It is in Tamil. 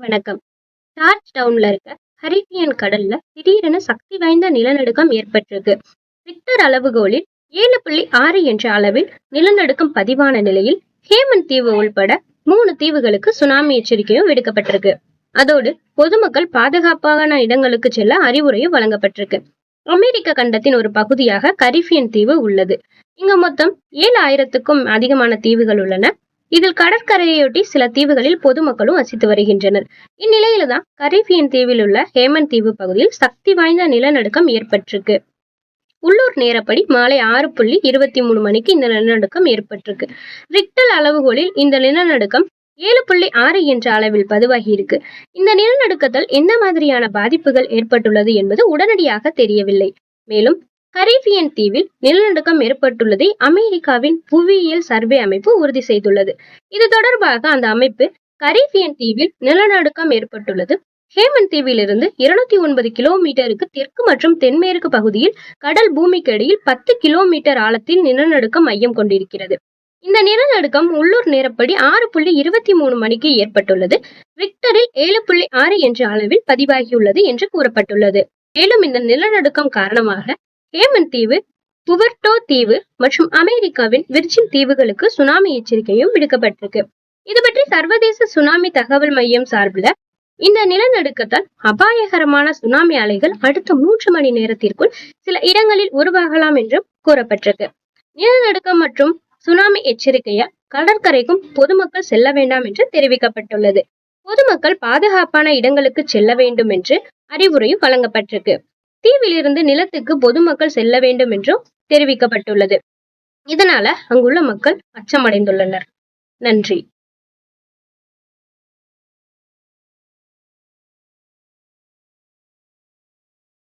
வணக்கம். டார்ச் டவுன்ல இருக்க ஹரிட்டியன் கடல்ல திடீரென சக்தி வாய்ந்த நிலநடுக்கம் ஏற்பட்டிருக்கு. ரிக்டர் அளவுகோலில் ஏழு புள்ளி ஆறு என்ற அளவில் நிலநடுக்கம் பதிவான நிலையில் ஹேமன் தீவு உள்பட மூணு தீவுகளுக்கு சுனாமி எச்சரிக்கையும் விடுக்கப்பட்டிருக்கு. அதோடு பொதுமக்கள் பாதுகாப்பான இடங்களுக்கு செல்ல அறிவுரையும் வழங்கப்பட்டிருக்கு. அமெரிக்க கண்டத்தின் ஒரு பகுதியாக கரிபியன் தீவு உள்ளது. இங்க மொத்தம் ஏழு ஆயிரத்துக்கும் அதிகமான தீவுகள் உள்ளன. இதில் கடற்கரையொட்டி சில தீவுகளில் பொதுமக்களும் வசித்து வருகின்றனர். இந்நிலையில தான் கரீபியன் தீவில் உள்ள ஹேமந்த் தீவு பகுதியில் சக்தி வாய்ந்த நிலநடுக்கம் ஏற்பட்டிருக்கு. உள்ளூர் நேரப்படி மாலை ஆறு புள்ளி இருபத்தி மூணு மணிக்கு இந்த நிலநடுக்கம் ஏற்பட்டிருக்கு. ரிக்டல் அளவுகோலில் இந்த நிலநடுக்கம் ஏழு புள்ளி ஆறு என்ற அளவில் பதிவாகி இருக்கு இந்த நிலநடுக்கத்தால் எந்த மாதிரியான பாதிப்புகள் ஏற்பட்டுள்ளது என்பது உடனடியாக தெரியவில்லை. மேலும் கரீபியன் தீவில் நிலநடுக்கம் ஏற்பட்டுள்ளதை அமெரிக்காவின் புவியியல் சர்வே அமைப்பு உறுதி செய்துள்ளது. இது தொடர்பாக அந்த அமைப்பு கரீபியன் தீவில் நிலநடுக்கம் ஏற்பட்டுள்ளது. ஹேமன் தீவிலிருந்து இருநூத்தி ஒன்பது கிலோமீட்டருக்கு தெற்கு மற்றும் தென்மேற்கு பகுதியில் கடல் பூமிக்கடியில் பத்து கிலோமீட்டர் ஆழத்தில் நிலநடுக்கம் மையம் கொண்டிருக்கிறது. இந்த நிலநடுக்கம் உள்ளூர் நேரப்படி ஆறு புள்ளி இருபத்தி மூணு மணிக்கு ஏற்பட்டுள்ளது. ரிக்டரில் ஏழு புள்ளி ஆறு என்ற அளவில் பதிவாகியுள்ளது என்று கூறப்பட்டுள்ளது. மேலும் இந்த நிலநடுக்கம் காரணமாக ஹேமந்த் தீவு புவர்டோ தீவு மற்றும் அமெரிக்காவின் விர்ஜின் தீவுகளுக்கு சுனாமி எச்சரிக்கையும் விடுக்கப்பட்டிருக்கு. இது பற்றி சர்வதேச சுனாமி தகவல் மையம் சார்பில் இந்த நிலநடுக்கத்தால் அபாயகரமான சுனாமி அலைகள் அடுத்த மூன்று மணி நேரத்திற்குள் சில இடங்களில் உருவாகலாம் என்றும் கூறப்பட்டிருக்கு. நிலநடுக்கம் மற்றும் சுனாமி எச்சரிக்கையால் கடற்கரைக்கும் பொதுமக்கள் செல்ல வேண்டாம் என்று தெரிவிக்கப்பட்டுள்ளது. பொதுமக்கள் பாதுகாப்பான இடங்களுக்கு செல்ல வேண்டும் என்று அறிவுரையும் வழங்கப்பட்டிருக்கு. தீவிலிருந்து நிலத்துக்கு பொதுமக்கள் செல்ல வேண்டும் என்றும் தெரிவிக்கப்பட்டுள்ளது. இதனால அங்குள்ள மக்கள் அச்சமடைந்துள்ளனர். நன்றி.